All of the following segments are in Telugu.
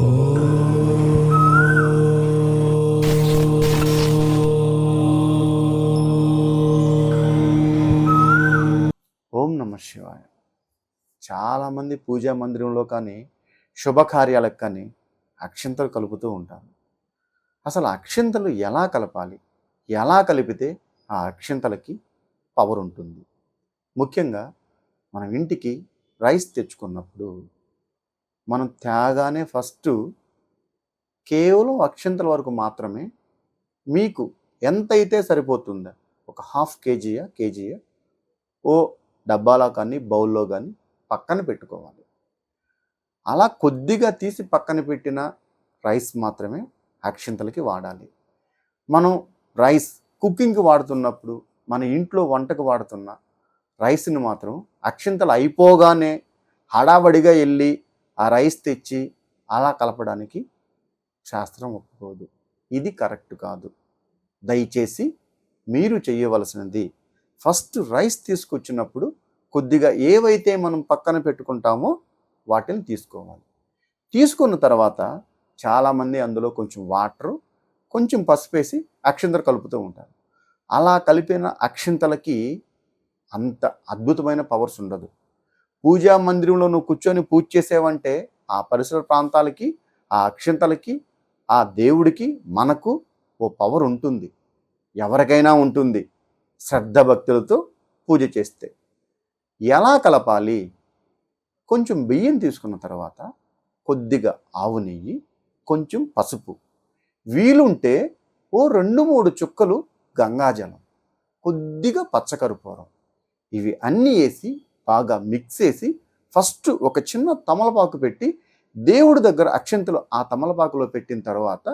ఓం నమ శివాయ. చాలామంది పూజా మందిరంలో కానీ శుభకార్యాలకు కానీ అక్షింతలు కలుపుతూ ఉంటారు. అసలు అక్షింతలు ఎలా కలపాలి? ఎలా కలిపితే ఆ అక్షింతలకి పవర్ ఉంటుంది? ముఖ్యంగా మనం ఇంటికి రైస్ తెచ్చుకున్నప్పుడు మనం తేగానే ఫస్ట్ కేవలం అక్షంతల వరకు మాత్రమే మీకు ఎంతైతే సరిపోతుందో ఒక హాఫ్ కేజీయా కేజీయా ఓ డబ్బాలో కానీ బౌల్లో కానీ పక్కన పెట్టుకోవాలి. అలా కొద్దిగా తీసి పక్కన పెట్టిన రైస్ మాత్రమే అక్షింతలకి వాడాలి. మనం రైస్ కుకింగ్కి వాడుతున్నప్పుడు మన ఇంట్లో వంటకు వాడుతున్న రైస్ని మాత్రం అక్షింతలు అయిపోగానే హడావడిగా వెళ్ళి ఆ రైస్ తెచ్చి అలా కలపడానికి శాస్త్రం ఒప్పుకోదు. ఇది కరెక్ట్ కాదు. దయచేసి మీరు చేయవలసినది ఫస్ట్ రైస్ తీసుకొచ్చినప్పుడు కొద్దిగా ఏవైతే మనం పక్కన పెట్టుకుంటామో వాటిని తీసుకోవాలి. తీసుకున్న తర్వాత చాలామంది అందులో కొంచెం వాటరు కొంచెం పసుపు వేసి అక్షింతలు కలుపుతూ ఉంటారు. అలా కలిపిన అక్షింతలకి అంత అద్భుతమైన పవర్స్ ఉండదు. పూజా మందిరంలో నువ్వు కూర్చొని పూజ చేసేవంటే ఆ పరిసర ప్రాంతాలకి ఆ అక్షింతలకి ఆ దేవుడికి మనకు ఓ పవర్ ఉంటుంది. ఎవరికైనా ఉంటుంది. శ్రద్ధ భక్తులతో పూజ చేస్తే. ఎలా కలపాలి? కొంచెం బియ్యం తీసుకున్న తర్వాత కొద్దిగా ఆవు నెయ్యి కొంచెం పసుపు. వీలుంటే ఓ రెండు మూడు చుక్కలు గంగాజలం కొద్దిగా పచ్చకర్పూరం ఇవి అన్నీ వేసి బాగా మిక్స్ చేసి ఫస్ట్ ఒక చిన్న తమలపాకు పెట్టి దేవుడి దగ్గర అక్షంతలు ఆ తమలపాకులో పెట్టిన తర్వాత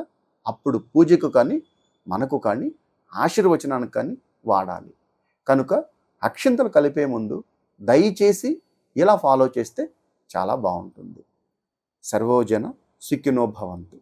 అప్పుడు పూజకు కానీ మనకు కానీ ఆశీర్వచనానికి కానీ వాడాలి. కనుక అక్షంతలు కలిపే ముందు దయచేసి ఇలా ఫాలో చేస్తే చాలా బాగుంటుంది. సర్వోజన సుఖినో భవంతు.